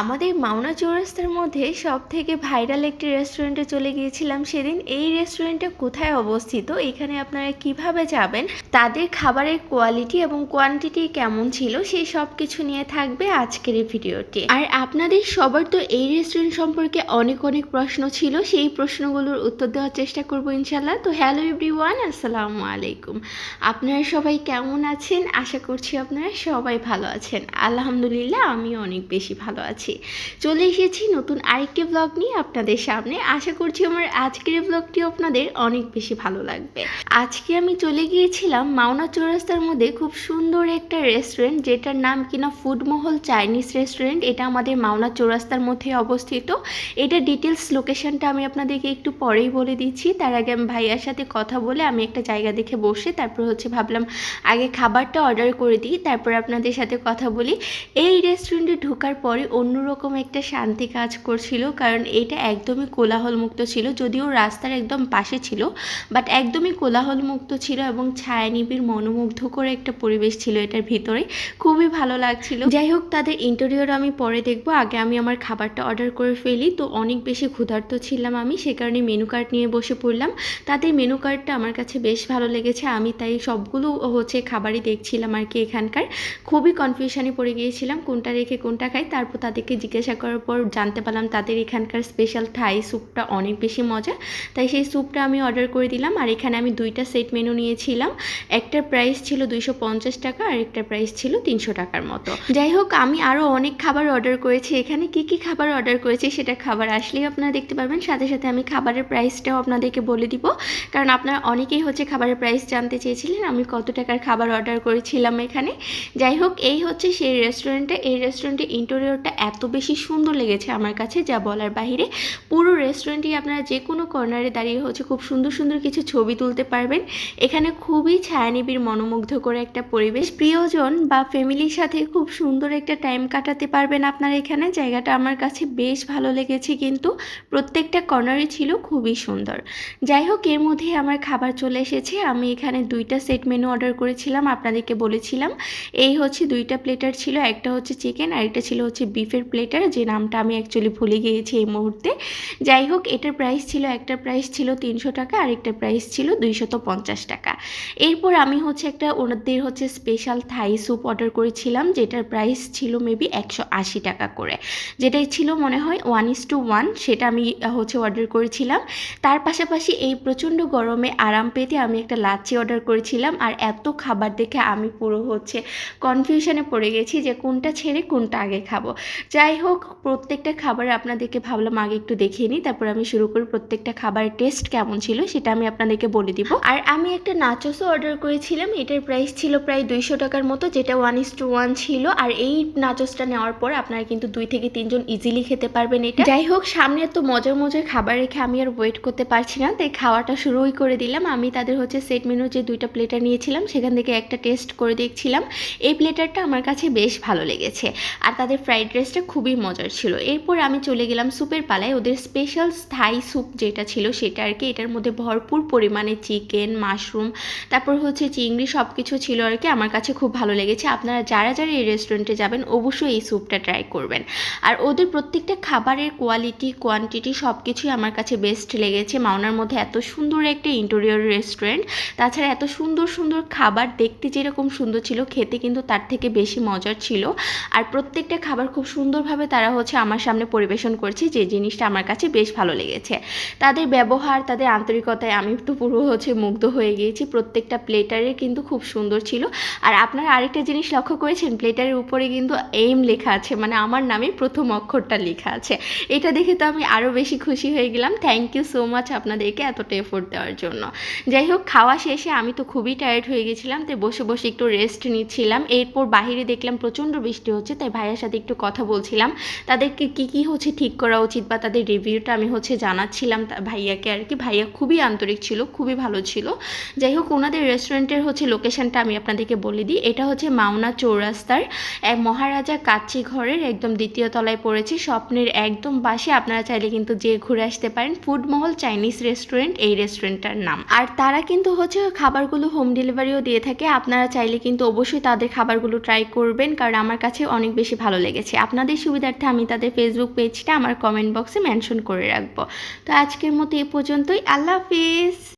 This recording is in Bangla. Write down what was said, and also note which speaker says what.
Speaker 1: আমাদের মাওনা চৌরাস্তার মধ্যে সব থেকে ভাইরাল একটি রেস্টুরেন্টে চলে গিয়েছিলাম সেদিন। এই রেস্টুরেন্টটা কোথায় অবস্থিত? এখানে আপনারা কীভাবে যাবেন? তাদের খাবারের কোয়ালিটি এবং কোয়ান্টিটি কেমন ছিল? সেই সব কিছু নিয়ে থাকবে আজকের এই ভিডিওটি। আর আপনাদের সবার তো এই রেস্টুরেন্ট সম্পর্কে অনেক অনেক প্রশ্ন ছিল। সেই প্রশ্নগুলোর উত্তর দেওয়ার চেষ্টা করব ইনশাল্লাহ তো হ্যালো এভরিওয়ান আসসালামু আলাইকুম। আপনারা সবাই কেমন আছেন? আশা করছি আপনারা সবাই ভালো আছেন। আলহামদুলিল্লাহ আমি অনেক বেশি ভালো আছি। চলে এসেছি নতুন আরেকটি ব্লগ নিয়ে আপনাদের সামনে। আশা করছি আমার আজকের ব্লগটি আপনাদের অনেক বেশি ভালো লাগবে। আজকে আমি চলে গিয়েছিলাম মাওনা চৌরাস্তার মধ্যে খুব সুন্দর একটা রেস্টুরেন্ট যেটার নাম কিনা ফুডমহল চাইনিজ রেস্টুরেন্ট এটা আমাদের মাওনা চৌরাস্তার মধ্যে অবস্থিত। এটা ডিটেলস লোকেশনটা আমি আপনাদেরকে একটু পরেই বলে দিচ্ছি। তার আগে আমি ভাইয়ার সাথে কথা বলে আমি একটা জায়গা দেখে বসে তারপর হচ্ছে ভাবলাম আগে খাবারটা অর্ডার করে দিই, তারপর আপনাদের সাথে কথা বলি। এই রেস্টুরেন্টে ঢোকার পরে অন্যরকম একটা শান্তি কাজ করছিল, কারণ এটা একদমই কোলাহলমুক্ত ছিল, যদিও রাস্তার একদম পাশে ছিল বাট একদমই কোলাহলমুক্ত ছিল এবং ছায়ানিবিড় মনোমুগ্ধকর একটা পরিবেশ ছিল এটার ভিতরে। খুবই ভালো লাগছিল। যাই হোক তাদের ইন্টেরিয়র আমি পরে দেখব, আগে আমি আমার খাবারটা অর্ডার করে ফেলি। তো অনেক বেশি ক্ষুধার্ত ছিলাম আমি, সে কারণে মেনু কার্ড নিয়ে বসে পড়লাম। তাদের মেনু কার্ডটা আমার কাছে বেশ ভালো লেগেছে, আমি তাই সবগুলো হচ্ছে খাবারই দেখছিলাম আর কি এখানকার। খুবই কনফিউশনে পড়ে গিয়েছিলাম, কোনটা রেখে কোনটা খাই, তারপর তাদেরকে জিজ্ঞাসা করার পর জানতে পারলাম তাদের এখানকার স্পেশাল থাই স্যুপটা অনেক বেশি মজা। তাই সেই স্যুপটা আমি অর্ডার করে দিলাম আর এখানে আমি দুইটা সেট মেনু নিয়েছিলাম। একটার প্রাইস ছিল দুইশো পঞ্চাশ টাকা আর একটার প্রাইস ছিল তিনশো টাকার মতো। যাই হোক, আমি আরও অনেক খাবার অর্ডার করেছি। এখানে কি কি খাবার অর্ডার করেছি সেটা খাবার আসলেই আপনারা দেখতে পারবেন। সাথে সাথে আমি খাবারের প্রাইসটাও আপনাদেরকে বলে দিব। কারণ আপনারা অনেকেই হচ্ছে খাবারের প্রাইস জানতে চেয়েছিলেন আমি কত টাকার খাবার অর্ডার করেছিলাম এখানে। যাই হোক, এই হচ্ছে সেই রেস্টুরেন্টে এই রেস্টুরেন্টের ইন্টেরিয়রটা এত বেশি সুন্দর লেগেছে আমার কাছে, যা বলার বাহিরে। পুরো রেস্টুরেন্টে আপনারা যে কোনো কর্নারে দাঁড়িয়ে হচ্ছে খুব সুন্দর সুন্দর কিছু ছবি তুলতে পারবেন। এখানে খুবই ছায়ানিবিড় মনোমুগ্ধ করে একটা পরিবেশ। প্রিয়জন বা ফ্যামিলির সাথে খুব সুন্দর একটা টাইম কাটাতে পারবেন আপনারা এখানে। জায়গাটা আমার কাছে বেশ ভালো লেগেছে কিন্তু প্রত্যেকটা কর্নারই ছিল খুবই সুন্দর। যাই হোক, এর মধ্যে আমার খাবার চলে এসেছে। আমি এখানে দুইটা সেট মেনু অর্ডার করেছিলাম, আপনাদেরকে বলেছিলাম। এই হচ্ছে দুইটা প্লেটার ছিল, একটা হচ্ছে চিকেন আর একটা ছিল হচ্ছে বিফের প্লেটার যে নামটা আমি অ্যাকচুয়ালি ভুলে গিয়েছি এই মুহূর্তে। যাই হোক, এটার প্রাইস ছিল, একটা প্রাইস ছিল তিনশো টাকা, আর একটা প্রাইস ছিল দুইশত পঞ্চাশ টাকা। এরপর আমি হচ্ছে একটা ওনাদের হচ্ছে স্পেশাল থাই স্যুপ অর্ডার করেছিলাম, যেটার প্রাইস ছিল মেবি একশো আশি টাকা করে। যেটাই ছিল মনে হয় ওয়ান ইস টু ওয়ান সেটা আমি হচ্ছে অর্ডার করেছিলাম। তার পাশাপাশি এই প্রচণ্ড গরমে আরাম পেতে আমি একটা লাচ্ছি অর্ডার করেছিলাম, আর এত খাবার দেখে আমি পুরো হচ্ছে কনফিউশনে পড়ে গেছি যে কোনটা ছেড়ে কোনটা আগে খাব। যাই হোক প্রত্যেকটা খাবার আপনাদেরকে ভাবলাম আগে একটু দেখিয়ে নিই। তারপর আমি শুরু করি প্রত্যেকটা খাবারের টেস্ট কেমন ছিল, সেটা আমি আপনাদেরকে বলে দিব। আর আমি একটা নাচোসও অর্ডার করেছিলাম, এটার প্রাইস ছিল প্রায় দুইশো টাকার মতো, যেটা ওয়ান ইস টু ওয়ান ছিল। আর এই নাচোসটা নেওয়ার পর আপনারা কিন্তু দুই থেকে তিনজন ইজিলি খেতে পারবেন এটা। যাই হোক সামনে এত মজার মজার খাবার রেখে আমি আর ওয়েট করতে পারছি না, তাই খাওয়াটা শুরুই করে দিলাম। আমি তাদের হচ্ছে সেট মেনু যে দুইটা প্লেটার নিয়েছিলাম, সেখান থেকে একটা টেস্ট করে দেখছিলাম। এই প্লেটারটা আমার কাছে বেশ ভালো লেগেছে। আর তাদের ফ্রাইড রাইসটা খুবই মজার ছিল। এরপর আমি চলে গেলাম স্যুপের পালায়। ওদের স্পেশাল স্থায়ী স্যুপ যেটা ছিল সেটা আর কি, এটার মধ্যে ভরপুর পরিমাণে চিকেন মাশরুম তারপর হচ্ছে চিংড়ি সব কিছু ছিল আর কি। আমার কাছে খুব ভালো লেগেছে। আপনারা যারা যারা এই রেস্টুরেন্টে যাবেন, অবশ্যই এই স্যুপটা ট্রাই করবেন। আর ওদের প্রত্যেকটা খাবারের কোয়ালিটি কোয়ান্টিটি সব কিছুই আমার কাছে বেস্ট লেগেছে। মাওনার মধ্যে এত সুন্দর একটা ইন্টেরিয়র রেস্টুরেন্ট তাছাড়া এত সুন্দর সুন্দর খাবার দেখতে যেরকম সুন্দর ছিল, খেতে কিন্তু তার থেকে বেশি মজার ছিল। আর প্রত্যেকটা খাবার খুব সুন্দরভাবে তারা হচ্ছে আমার সামনে পরিবেশন করছে যে জিনিসটা আমার কাছে বেশ ভালো লেগেছে। তাদের ব্যবহার, তাদের আন্তরিকতায় আমি তো পুরো হচ্ছে মুগ্ধ হয়ে গিয়েছি। প্রত্যেকটা প্লেটারে কিন্তু খুব সুন্দর ছিল। আর আপনারা আরেকটা জিনিস লক্ষ্য করেছেন? প্লেটারের উপরে কিন্তু এম লেখা আছে মানে আমার নামে প্রথম অক্ষরটা লেখা আছে। এটা দেখে তো আমি আরও বেশি খুশি হয়ে গেলাম। থ্যাংক ইউ সো মাচ আপনাদেরকে এতটা এফোর্ট দেওয়ার জন্য। যাই হোক, খাওয়া শেষে আমি তো খুবই টায়ার্ড হয়ে গেছিলাম, তাই বসে বসে একটু রেস্ট নিচ্ছিলাম। এরপর বাইরে দেখলাম প্রচণ্ড বৃষ্টি হচ্ছে, তাই ভাইয়ের সাথে একটু কথা বলছিলাম, তাদেরকে কি কি হচ্ছে ঠিক করা উচিত বা তাদের রিভিউটা আমি হচ্ছে জানাচ্ছিলাম ভাইয়াকে আর কি। ভাইয়া খুবই আন্তরিক ছিল, খুবই ভালো ছিল। যাই হোক, ওনাদের রেস্টুরেন্টের হচ্ছে লোকেশনটা আমি আপনাদেরকে বলে দিই। এটা হচ্ছে মাওনা চৌরাস্তার মহারাজা কাচ্চি ঘরের একদম দ্বিতীয় তলায় পড়েছে। স্বপ্নের একদম পাশে। আপনারা চাইলে কিন্তু যে ঘুরে আসতে পারেন। ফুডমহল চাইনিজ রেস্টুরেন্ট এই রেস্টুরেন্টটার নাম। আর তারা কিন্তু হচ্ছে খাবারগুলো হোম ডেলিভারিও দিয়ে থাকে। আপনারা চাইলে কিন্তু অবশ্যই তাদের খাবারগুলো ট্রাই করবেন, কারণ আমার কাছে অনেক বেশি ভালো লেগেছে। আপনাদের আপনাদের সুবিধার্থে আমি তাদের ফেসবুক পেজটা আমার কমেন্ট বক্সে মেনশন করে রাখব। তো আজকের মতো এ পর্যন্তই। আল্লাহ হাফিজ।